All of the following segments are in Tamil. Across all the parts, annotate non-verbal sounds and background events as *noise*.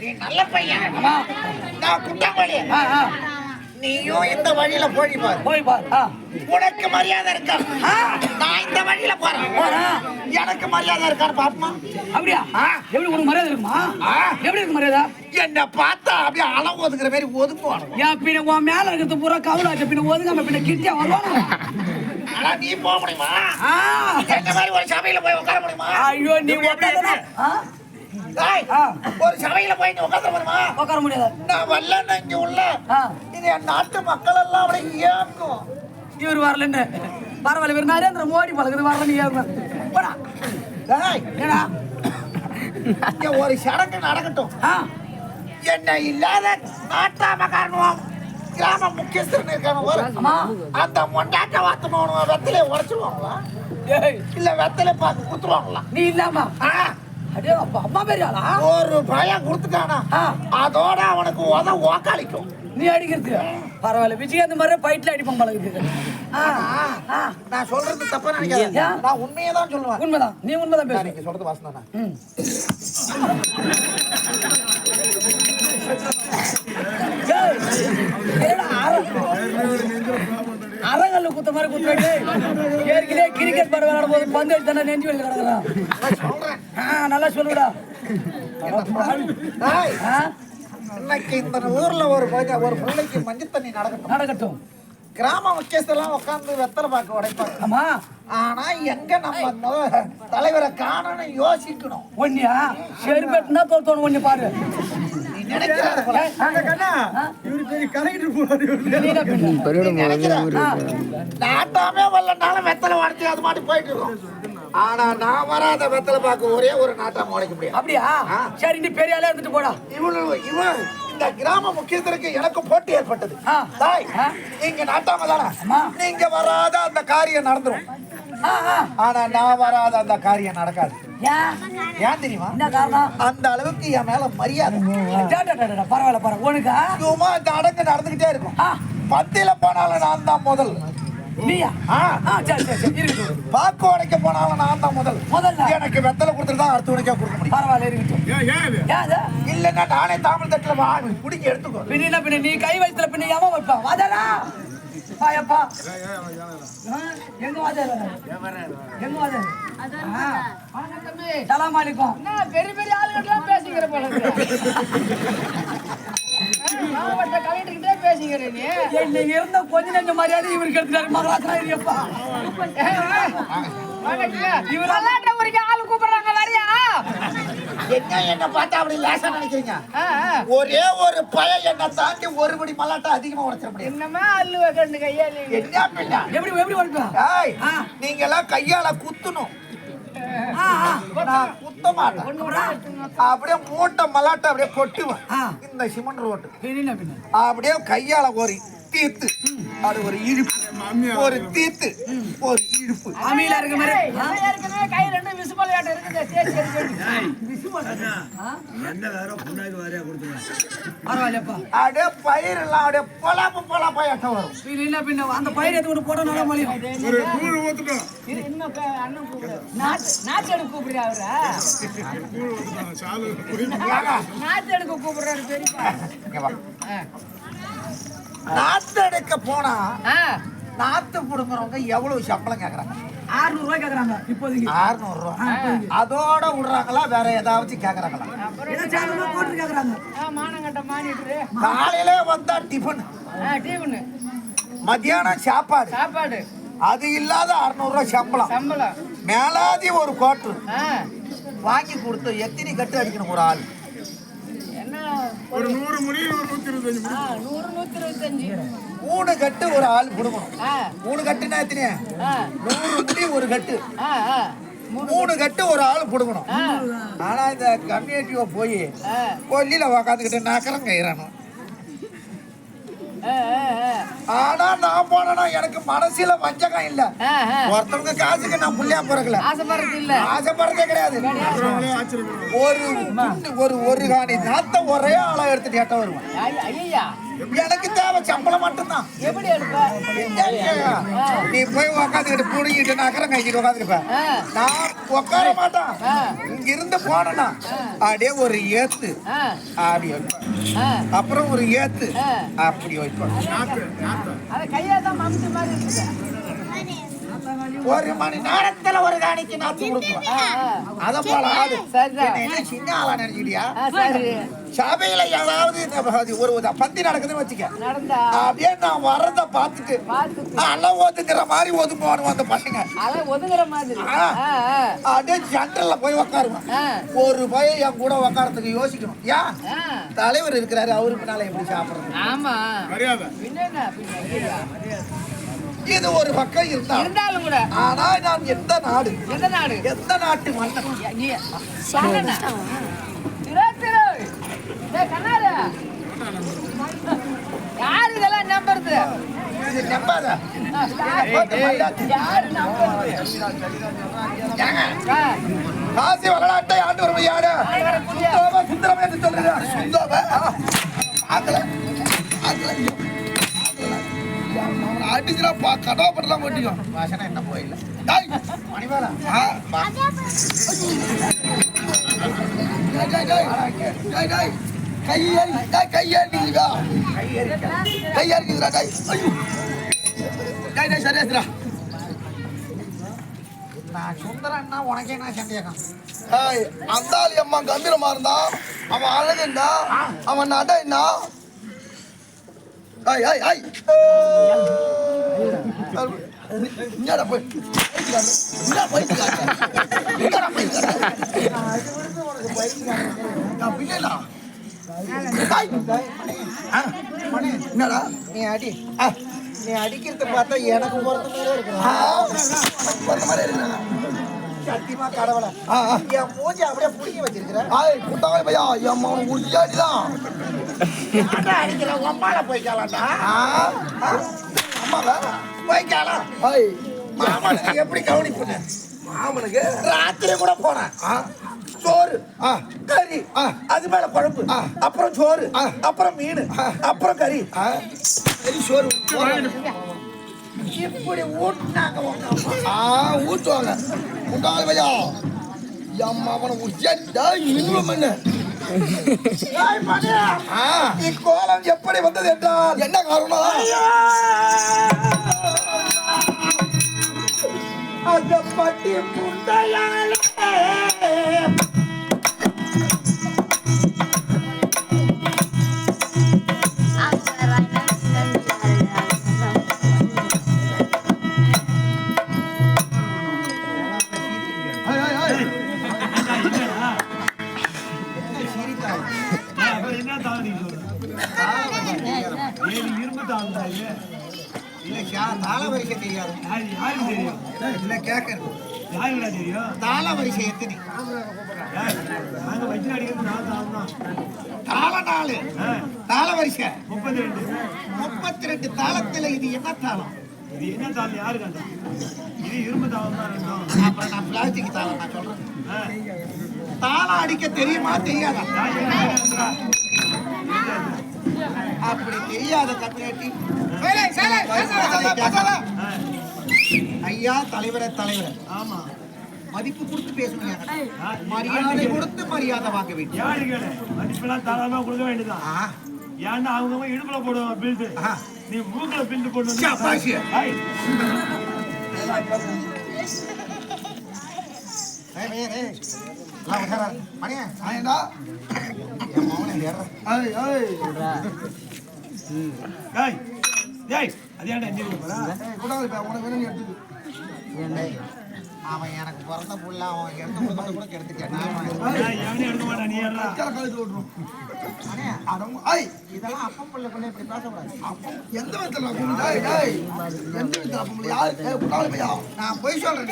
நீ நல்ல பையன். நான் ஆ. நீயும் இந்த வழியில போய் பாரு. போய் பார். உனக்கு மரியாதை இருக்கா. நான் இந்த வழியில போறேன். எனக்கு மரியாதை இருக்கான்னு பாப்பமா? அப்படியா? எப்படி உனக்கு மரியாதை இருக்குமா? எப்படி இருக்கு மரியாதை? என்ன பார்த்தா அப்படியே அளவு ஒதுக்குற மாதிரி ஒதுக்குவானு ஏன் பின்ன உன் மேல இருக்கிறது பூரா கவுலாச்ச பின்ன ஒதுங்காம பின்ன கிட்டியா வருவானா? ஆனா நீ போக முடியுமா. என்ன மாதிரி ஒரு சபையில போய் உட்கார முடியுமா? ஐயோ நீ ஆ. ஒரு சபையில போய் உட்கார முடியுமா உட்கார முடியாது. நான் வரலன்னு இங்க உள்ள. இது என் நாட்டு மக்கள் எல்லாம் அப்படியே ஏற்கும் இவர் வரலன்னு பரவாயில்ல இவர் நரேந்திர மோடி பழகுது வரல நீ ஏறுங்க. போடா இங்க ஒரு சடங்கு நடக்கட்டும். என்ன இல்லாத நாட்டாமக்காரனும் கிராம முக்கியஸ்தரன் இருக்கான. அந்த மொண்டாட்ட வாத்தணும் வெத்தலையை உடச்சிருவாங்களா? இல்ல வெத்தலை பார்த்து குத்துருவாங்களா? நீ இல்லாமா. ஆ, அடே அப்பா அம்மா பெரியாளா ஒரு பயம் கொடுத்துட்டானா. அதோட அவனுக்கு உத ஓக்காளிக்கும் நீ அடிக்கிறது பரவாயில்ல விஜயகாந்த் மாதிரி ஃபைட்ல அடிப்போம் பழகுது நான் சொல்றது தப்பா நினைக்காத. ஏன்? நான் உண்மையை தான் சொல்லுவேன். உண்மைதான். நீ உண்மைதான் பேசுற நீங்க சொல்றது வாசனா ம். ஏய், என்னடா அர- அரங்கல்ல குத்த மாதிரி குத்துட்டு ஏற்கனவே கிரிக்கெட் பாடு விளையாடும் போது பந்து அடிச்சு தானே நெஞ்சு வெளியில் கிடக்குறான். ஆ நல்லா சொல்லுடா. இன்னைக்கு இந்த ஊர்ல ஒரு ஒரு பிள்ளைக்கு மஞ்சள் தண்ணி நடக்கட்டும். நடக்கட்டும். கிராம முக்கியஸ்தெல்லாம் உட்காந்து வெத்தலை பார்க்க உடைப்பாங்க. ஆமா. ஆனா எங்க நம்ம தலைவரை காணணும் யோசிக்கணும். ஒன்னியா செருப்பெட்டுனா தோத்தோணும் ஒண்ணு பாரு. நினைக்கிறாரு போல. நீ என்ன பண்ண? நீ நாட்டாமே வரலனாலும் வெத்தலை உடச்சி அது மாட்டி போயிட்டு இருக்கும் ஆனா நான் வராத வெத்தலை பார்க்க ஒரே ஒரு நாட்டாம உடைக்க முடியாது அப்படியா ஆ. சரி நீ பெரிய ஆளா இருந்துட்டு போடா இவனு இவன் இந்த கிராம முக்கியத்திற்கு எனக்கு போட்டி ஏற்பட்டது ஆ. தாய் ஆ. நீங்க நாட்டாம தானே ஆமா. நீங்க வராத அந்த காரியம் நடந்துரும் ஆ, ஆனா நான் வராத அந்த காரியம் நடக்காது ஏன் ஏன் தெரியுமா? என்ன காரணம்? அந்த அளவுக்கு என் மேல மரியாதை. பரவாயில்ல பரவாயில்ல. உனக்கா? சும்மா இந்த அடங்கு நடந்துகிட்டே இருக்கும். ஆ, பத்தியில போனாலும் நான் தான் முதல். நீயா? ஆ. ஆ, சரி சரி சரி இருக்கட்டும் பாக்கு உடைக்க போனாலும் நான் தான் முதல். முதல்ல? எனக்கு வெத்தலை கொடுத்துட்டு தான் அடுத்த உடைக்க கொடுக்க முடியும். பரவாயில்ல இருக்கட்டும்? இல்லைன்னா நானே தாமிழ் தட்டுல வா பிடிக்க எடுத்துக்கோ. பின்ன என்ன பின்ன நீ கை வயசுல பின்ன எவன் வைப்பான்? வாதடா. வாயப்பா. ஆ, எங்க வாதல? எங்க வாதல சலாம் அலைக்கும் பெரிய பெரிய ஆளுகிட்டலாம் பேசிக்கிற போல. மாவட்ட கலெக்டர்கிட்டே பேசிக்கிற நீ. நீங்க இருந்த கொஞ்ச நெஞ்ச மரியாதை இவருக்கு எடுத்துட்டாரு இருப்பா இவர் ஆளு கூப்பிடுறாங்க என்ன என்ன பார்த்தா அப்படி லேசா நினைக்கிறீங்க. ஒரே ஒரு பையன் என்ன தாண்டி ஒரு படி மல்லாட்டா அதிகமா உடைச்சிட முடியாது. என்னமே அல்லுவ கண்டு கையாளி என்ன பிள்ளை எப்படி எப்படி வளர்ப்பா ஏய், ஆ. நீங்க எல்லாம் கையால குத்தணும். ஆ ஆ. நான் குத்த மாட்டேன். அப்படியே மூட்டை மல்லாட்டை அப்படியே கொட்டுவேன். ஆ. இந்த சிமெண்ட் ரோட்டு. அப்படியே கையால ஒரு தீர்த்து அது ஒரு இழுப்பு. ஒரு தீர்த்து ஒரு இழுப்பு அமீலா இருக்க மாதிரி ஏற்கனவே கையில ரெண்டு விசுபல் ஆட்டம் இருக்குது. எடுக்கணும். பரவாயில்லப்பா. அப்படியே பயிர் எல்லாம் அப்படியே பொலாப்பு பொலாப்பா எட்டம் வரும். பின்ன என்ன பின்ன? அந்த பயிர் கொண்டு போட நல்லா மலியும். இது இன்னும் க- அண்ணன் கூப்பிடுறாரு. நாத்து நாத்து எடுக்க அவரா? கூப்பிடுறாரு பெரியப்பா. எடுக்க போனா ஆ. நாத்து புடுங்குறவங்க எவ்வளவு சம்பளம் கேக்குறாங்க? ஆறுநூறு ரூபாய் கேக்குறாங்க இப்போதைக்கு. அறுநூறு ரூபா அதோட விடுறாங்களா வேற ஏதாவது கேக்குறாங்களா? ஏதோ சாதமா போட்டு மானிட்டு காலையில வந்தா டிஃபன் டீவனு மத்தியானம் சாப்பாடு. சாப்பாடு. அது இல்லாத அறுநூறு ரூபாய் சம்பளம். சம்பளம். மேலாதி ஒரு கோட்டு ஆ. வாங்கி கொடுத்து எத்தனை கட்டு அடிக்கணும் ஒரு ஆள்? என்ன ஒரு நூறு முடி ஒரு நூத்தி இருபத்தஞ்சு நூறு நூத்தி இருபத்தஞ்சு. மூணு கட்டு ஒரு ஆள் கொடுக்கணும் ஆ, மூணு கட்டுனா எத்தனை? ஆ, நூறு முடி ஒரு கட்டு. மூணு கட்டு ஒரு ஆள் கொடுக்கணும் ஆனா இந்த கம்யூனிட்டிவ போய் கொல்லியில உக்காந்துக்கிட்டு நக்கரம் ஆ. ஆனா நான் போனா எனக்கு மனசுல வஞ்சகம் இல்ல. ஒருத்தவங்க காசுக்கு நான் புள்ளியா பிறக்கல. ஆசைப்படுறது இல்ல. ஆசைப்படுறதே கிடையாது. ஒரு ஒரு ஒரு காணி நாத்த ஒரே ஆளா எடுத்துட்டு எட்ட வருவேன். ஐயா எனக்கு தேவை சம்பளம் மட்டும்தான். எப்படி நீ போய் உக்காந்துக்கிட்டு புடிங்கிட்டு நகரம் கழிச்சிட்டு உட்காந்துருப்ப ஆ. நான் உட்கார மாட்டேன். இங்க இருந்து போனேன்னா அப்படியே ஒரு ஏத்து. அப்படி வைப்பேன். அப்புறம் ஒரு ஏத்து. அப்படி வைப்பேன். ஒரு மணி நேரத்துல ஒரு காணிக்கு ஆ, ஆ. அத போல சின்ன ஆளா நினைச்சிட்டியா சபையில ஏதாவது இந்த ஒரு பந்தி நடக்குதுன்னு வச்சுக்க. நடந்தா? அப்படியே நான் வர்றத பார்த்துட்டு எல்லாம் ஒதுக்குற மாதிரி ஒதுக்குவானு அந்த பசங்க. ஒதுங்குற. அப்படியே ஜன்னல்ல போய் உட்காருவேன் ஆ. ஒரு பையன் என் கூட உட்காரத்துக்கு யோசிக்கணும். ஏன். தலைவர் இருக்கிறாரு அவருக்கு பின்னால எப்படி சாப்பிடுறது? ஆமா? இது ஒரு பக்கம் இருந்தா இருந்தாலும் கூட. ஆனா நான் எந்த நாடு எந்த நாடு? எந்த நாட்டு மன்னன்? யாரு இதெல்லாம் நம்புறது? காசி வரலாற்றை ஆண்டு வரும் யாரு. சுந்தரமா என்று சொல்லுங்க சுந்தரமா அடிக்கிறா பா கடாப்படலாம் கொட்டிக்கும் வாசனை என்ன போயில்ல? டேய். மணிவாரா ஆ பா. டேய் டேய் டேய். டேய் டேய். கையை கையை நீங்கா கையா இருக்குதுடா டேய் ஐயோ சரியாதுடா நான் சுந்தரன்னா உனக்கே நான் சந்தேகம் அந்த ஆளு அம்மா கம்பீரமா இருந்தா அவன் அழகுண்டா அவன் நடனா ஐய் ஐய் ஐய் இங்கடா போய் இங்கடா போய் இங்கடா போய் நான் பிள்ளைடா என்னடா நீ அடி நீ அடிக்கிறத பார்த்தா எனக்கு பொறுத்த மாதிரி இருக்கு சத்தியமா கடவுளை என் மூஞ்சி அப்படியே புடிக்க வச்சிருக்கிறேன் பையா என் அம்மா உறுதியாடிதான் அடிக்கிற ஒம்பால போய்க்கலாம்டா அம்மாவா போய்க்கலாம் மாமனுக்கு எப்படி கவனிப்புங்க மாமனுக்கு ராத்திரி கூட போனேன் சோறு. கறி. அது மேல குழம்பு. அப்புறம் சோறு. அப்புறம் மீன். அப்புறம் கறி. சரி சோறு. இப்படி ஊட்டினாங்க அம்மா. ஊட்டுவாங்க. முட்டாள் பையா எம்மா அவனை உச்சா மினிமம் என்ன? இக்கோலம் எப்படி வந்தது என்றால்? என்ன காரணம்! அந்த பட்டி முண்டையாலே இரும்பு தாண்டாங்க இல்ல யா- தாள வரிசை தெரியாது யாரு தெரியும் இல்ல கேட்கறது தெரியும் தாள வரிசை எத்தனை நாங்க வச்சு அடிக்கிறது நான் தான் தாள நாலு தாள வரிசை முப்பத்தி ரெண்டு முப்பத்தி ரெண்டு தாளத்துல இது என்ன தாளம் இது என்ன யாரு கண்டா இது இரும்பு தாளம் தான் அப்புறம் நான் பிளாஸ்டிக் தாளம் நான் சொல்றேன் தாளம் அடிக்க தெரியுமா தெரியாதா என்ன அப்படி தெரியாத ஆ. ஐயா தலைவரே தலைவரே. ஆமா. மதிப்பு கொடுத்து பேசணும் மரியாதை கொடுத்து மரியாதை வாங்க வேண்டும். மதிப்பெல்லாம் தாராளமா கொடுக்க வேண்டியதான் ஏன்னா அவங்க இடுப்புல போடுவாங்க பில்டு. நீ மூக்குல பில்டு உட்காரா. மணியா, அவன் எனக்கு பிறந்த புள்ள அவன் எடுத்து கொடுத்தத கூட கெடுத்துட்டேன் இதெல்லாம் அப்பன் பிள்ளைக்குள்ள இப்படி பேசக்கூடாது அப்போ எந்த விதத்துல எந்த விதத்துல அப்போ உங்களை யாரு? நான் பொய் சொல்றேன்.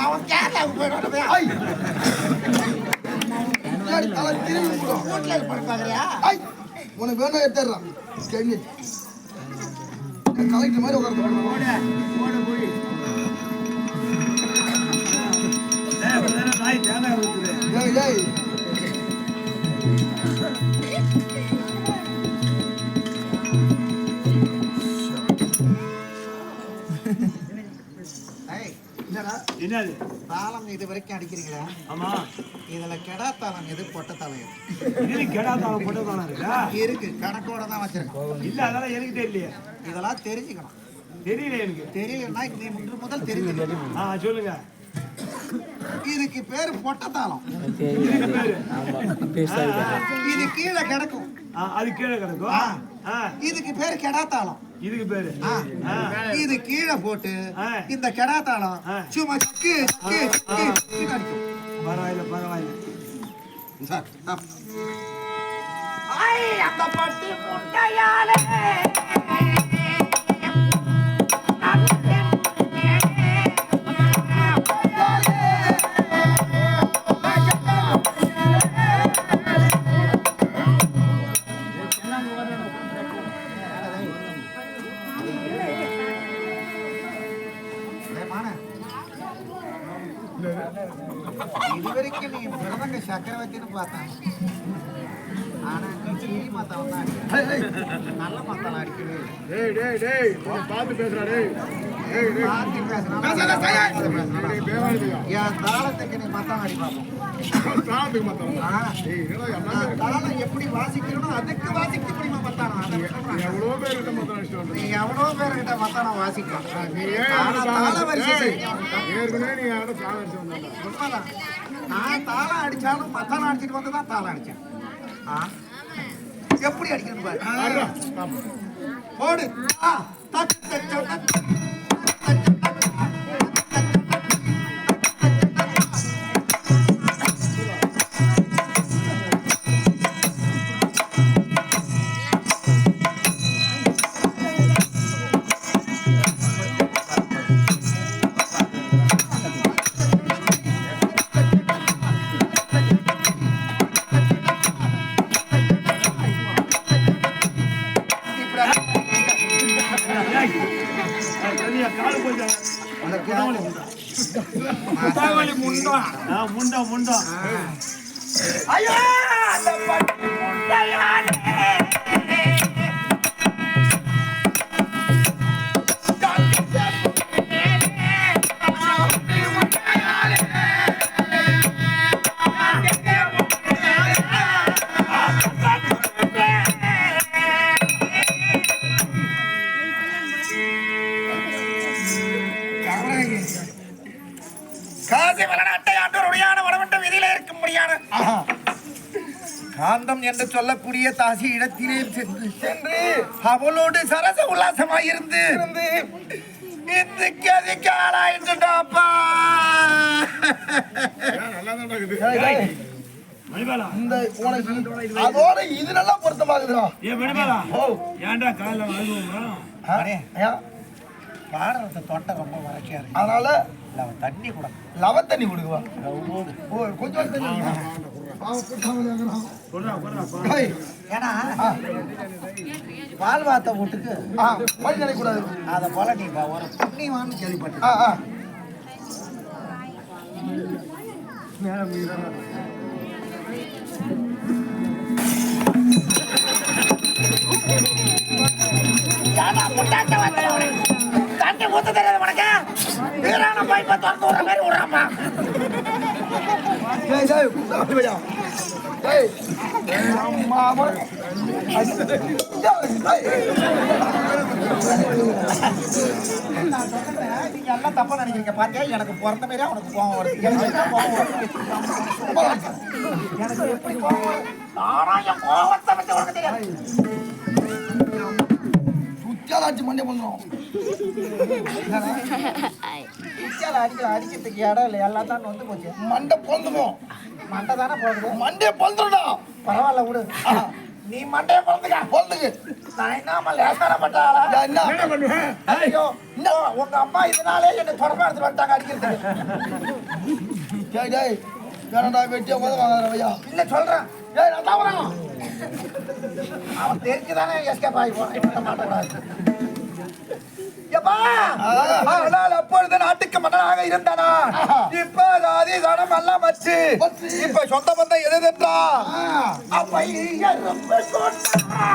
அவன் கேரளாவுக்கு போயிடுவான் உறுதியாடி தலை திரும்பி விடும். வீட்டுல பாக்குறியா? உனக்கு வேணும் எடுத்துடுறான் கெண்ணி கலெக்டர் மாதிரி உட்கார்ந்து தாய் தேங்காய் ஊத்துது. ஏய் ஏய். என்னது தாளம் இது வரைக்கும் அடிக்கிறீங்களா? ஆமா. இதுல கெடா தாளம் எது? பொட்ட தாளம் எது? இது கெடா தாளம் போட்டு தாளம் இருக்கா? இருக்கு. கணக்கோட தான் வச்சிருக்கோம். இல்ல அதெல்லாம் எனக்கு தெரியலையே. இதெல்லாம் தெரிஞ்சுக்கணும். தெரியல எனக்கு. தெரியலன்னா நீ முன்று முதல் தெரிஞ்சுக்கணும். ஆ சொல்லுங்க. இதுக்கு பேரு பொட்ட தாளம். இது கீழே கிடக்கும். ஆ, அது கீழே கிடக்கும். ஆ. ஆ, இதுக்கு பேரு கெடா தாளம். இதுக்கு பேரு. இது கீழே போட்டு ஆ. இந்த கெடா தாளம். சும்மா சக்கு சக்கு சக்கு சக்குன்னு அடிக்கும். பரவாயில்ல பரவாயில்ல சார், ஆ. அந்த பட்டி முட்டையாலே சக்கரவர்த்தின்னு பார்த்தான் ஆனா நீ சிறி மாத்தாவன் தான். நல்ல டேய் கொஞ்சம் பார்த்து பேசுறா டேய் டேய் டேய் மாத்தி பேசுனா டேய் பேவாதியா என் தாளத்துக்கு நீ மத்தாம் அடி பார்ப்போம் நான் தாளம் எப்படி வாசிக்கணும்னோ அதுக்கு வாசிக்க முடியுமா சொல்றேன். எவ்வளோ பேர் கிட்ட மாத்தலாம் இஷ்டம் நீ எவ்வளோ பேர்கிட்ட மத்தானம் வாசிக்கலாம் நீ. ஏற்கனவே நீ உண்மைதான். நான் தாளம் அடிச்சாலும் மத்தானம் அடிச்சிட்டு வந்து தான் தாளம் அடிச்சேன் ஆ? எப்படி அடிக்கணும் பாரு போடு ஆ, தக்கு, தக்கு, ஆ, முண்டா ஐயா அந்த பட்டி முண்டையானே காசி வளநாட்டை ஆண்டோருடையான வடமண்ட விதியில இருக்க முடியாது. காந்தம் என்று சொல்லக்கூடிய தாசி இடத்திலே சென்று சென்று அவளோடு சரச உல்லாசமாயிருந்து இந்த கதிக்கு ஆளாயிட்டுட்டாப்பா இந்த அதோட இது நல்லா பொருத்தமாகுதுடா ஏ மணிபாலா ஏன்டா காலைல வாழ்வோம்ரா ஐயா, பாடுறத தொட்டை ரொம்ப வறட்சியா இருக்கு அதனால இல்ல அவன் தண்ணி கூட. லவ தண்ணி கொடுக்குவா. ஓ கொஞ்சம் தண்ணி ஏன்னா பால் வாத்த வீட்டுக்கு ஆ, வழி நினைக்கக்கூடாது அதை போல நீ ஒரு புண்ணியவான்னு கேள்விப்பட்டேன் முட்டாட்ட வந்தவனே வீரான திறந்து விடுற மாதிரி விடுறாமா நீங்க எல்லாம் தப்பா நினைக்கிறீங்க பாத்தியா எனக்கு பிறந்த மாரி உனக்கு கோவம் வருது எனக்கு எப்படி கோவம் நானா என் கோவத்தை பத்தி உனக்கு தெரியாது. சுத்தியாலாச்சு பண்ணுறோம் *laughs* குச்சியால அடிக்கிற அடிக்கிறதுக்கு இடம் இல்லை. எல்லாம் தான் வந்து போச்சு. மண்டை பொந்துக்கும் மண்டை தானே போகுது மண்டையை பொந்துடா பரவாயில்ல விடு. நீ மண்டைய பிறந்துக்க பொந்துக்கு. நான் என்ன லேசானப்பட்ட ஆளா? ஏன் என்ன பண்ணுவேன் ஐயோ உங்க அம்மா இதனாலே என்ன தொடர்பா எடுத்து வந்துட்டாங்க அடிக்கிறதுக்கு. டேய் டேய் வேணடா வெட்டியா போத வாங்காத ஐயா. இல்ல சொல்றேன்? ஏய் நான் தான் வரேன் அவன் தெரிஞ்சுதானே எஸ்கேப் ஆகி மாட்டக்கூடாது எப்பா ஆனால் அப்பொழுது நாட்டுக்கு மன்னனாக இருந்தானா? இப்ப ஜாதி சனம் எல்லாம் வச்சு இப்ப சொந்த பந்தம் அப்ப ரொம்ப சொன்னா